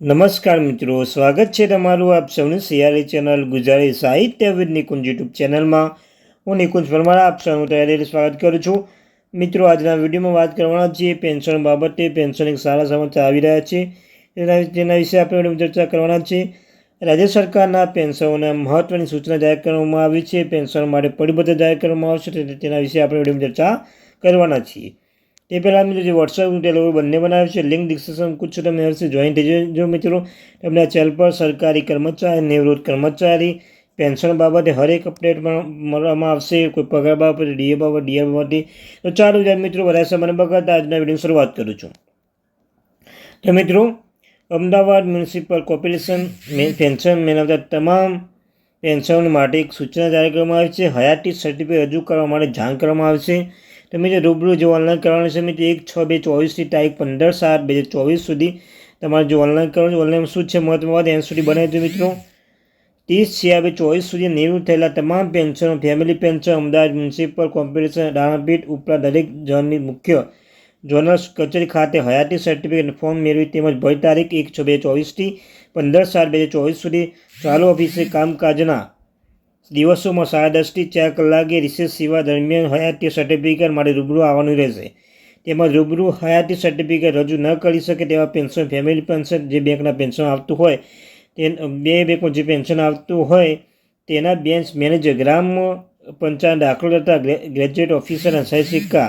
નમસ્કાર મિત્રો, સ્વાગત છે તમારું આપ સૌની સિયારી ચેનલ ગુજરાતી સાહિત્ય વિદ નિકુંજ યુટ્યુબ ચેનલમાં. હું નિકુંજ પરમારા, આપ સૌનું તૈયારી સ્વાગત કરું છું. મિત્રો, આજના વિડીયોમાં વાત કરવાના છીએ પેન્શન બાબતે. પેન્શન એક સારા સમાચાર આવી રહ્યા છે. તેના તેના વિશે આપણે ચર્ચા કરવાના છે રાજ્ય સરકારના પેન્શનોના મહત્ત્વની સૂચના જાહેર કરવામાં આવી છે. પેન્શન માટે પરિબદ્ધ જાહેર કરવામાં આવશે. તેના વિશે આપણે ચર્ચા કરવાના છીએ. તે પહેલાં મિત્રો જે વોટ્સઅપ ટેલિગ્રામ બંને બનાવ્યું છે. લિંક ડિસ્ક્રિપ્શન કુછ તમે હશે જોઈન થઈ જજો મિત્રો. તમને આ ચેનલ પર સરકારી કર્મચારી, નિવૃત્ત કર્મચારી પેન્શન બાબતે હરેક અપડેટ મળવામાં આવશે. કોઈ પગાર બાબતે ડીએ બાબત ડીએ બાબતે. તો ચાલો હજાર મિત્રો, વધારે સમય બગાડતા આજના વિડીયોની શરૂઆત કરું છું. તો મિત્રો, અમદાવાદ મ્યુનિસિપલ કોર્પોરેશન પેન્શન મેળવતા તમામ પેન્શન માટે એક સૂચના જારી કરવામાં આવી છે. હયાતી સર્ટિફિકેટ રજૂ કરવા માટે જાણ કરવામાં આવશે તમે જે રૂબરૂ જે ઓનલાઈન કરવાનું છે, મિત્રો, એક, છ, બે ચોવીસથી તારીખ પંદર, સાત, બે હજાર ચોવીસ સુધી તમારે જો ઓનલાઈન કરવાનું છે ઓનલાઈન શું છે મહત્વ વાત એના સુધી બનાવી દો મિત્રો. ત્રીસ છ બે ચોવીસ સુધી નિવૃત્ત થયેલા તમામ પેન્શનો family pension Ahmedabad municipal competition Danapith ઉપરાંત દરેક ઝોનની મુખ્ય ઝોનલ કચેરી ખાતે હયાતી સર્ટિફિકેટ ફોર્મ મેળવી તેમજ ભય તારીખ એક, છ, બે ચોવીસથી પંદર, સાત, બે હજાર ચોવીસ સુધી ચાલુ ઓફિસે કામકાજના દિવસોમાં સાડા દસથી ચાર કલાકે રિસેસ સેવા દરમિયાન હયાતી સર્ટિફિકેટ માટે રૂબરૂ આવવાનું રહેશે. તેમજ રૂબરૂ હયાતી સર્ટિફિકેટ રજૂ ન કરી શકે તેવા પેન્શન ફેમિલી પેન્શન જે બેંકના પેન્શન આવતું હોય, તે બે બેંકમાં જે પેન્શન આવતું હોય, તેના બેંચ મેનેજર ગ્રામ પંચાયત દાખલ કરતા ગ્રેજ્યુએટ ઓફિસર અને સિક્કા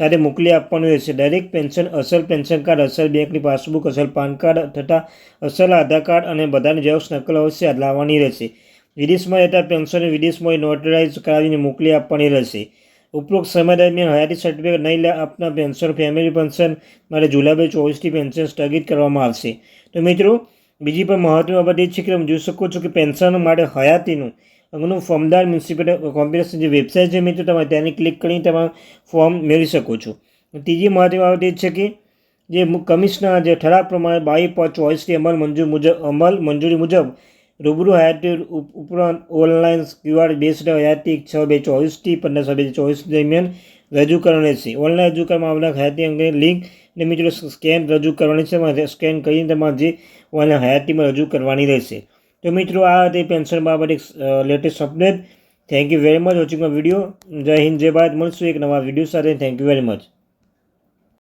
સાથે મોકલી આપવાનું રહેશે. દરેક પેન્શન અસલ પેન્શન કાર્ડ અસલ બેંકની પાસબુક અસલ પાન કાર્ડ તથા અસલ આધાર કાર્ડ અને બધાની ઝેરોક્ષ નકલ અવશ્ય લાવવાની રહેશે. વિદેશમાં રહેતા પેન્શનને વિદેશમાં નોટરાઇઝ કરાવીને મોકલી આપવાની રહેશે. ઉપરોક્ત સમય દરમિયાન હયાતી સર્ટિફિકેટ નહીં લે આપના પેન્શન, ફેમિલી પેન્શન માટે જુલાઈ બે ચોવીસથી પેન્શન સ્થગિત કરવામાં આવશે. તો મિત્રો, બીજી પણ મહત્વની બાબત એ છે કે તમે જોઈ શકો છો કે પેન્શન માટે હયાતીનું અંગનું ફોર્મદાર મ્યુનિસિપલ કોમ્પ્યુટર જે વેબસાઇટ છે મિત્રો, તમે તેને ક્લિક કરીને તમે ફોર્મ મેળવી શકો છો. ત્રીજી મહત્વની બાબત એ છે કે જે કમિશનર જે ઠરાવ પ્રમાણે બાવીસ પાંચ ચોવીસથી અમલ મંજૂર મુજબ અમલ મંજૂરી મુજબ રૂબરૂ હયાતી ઉપ- ઉપરાંત ઓનલાઈન ક્યુઆર બેસ્ડ હયાતી છ બે ચોવીસથી પંદર છ બે ચોવીસ દરમિયાન રજૂ કરવાની છે. ઓનલાઈન રજૂ કરવામાં આવનાર હયાતી અંગે લિંક ને મિત્રો સ્કેન રજૂ કરવાની છે. સ્કેન કરીને તમારે જે ઓનલાઈન હયાતીમાં રજૂ કરવાની રહેશે. તો મિત્રો, આ હતી પેન્શન બાબતે latest update. Thank you very much watching my video જય હિન્દ, જય ભારત. મળશું એક નવા વીડિયો સાથે. Thank you very much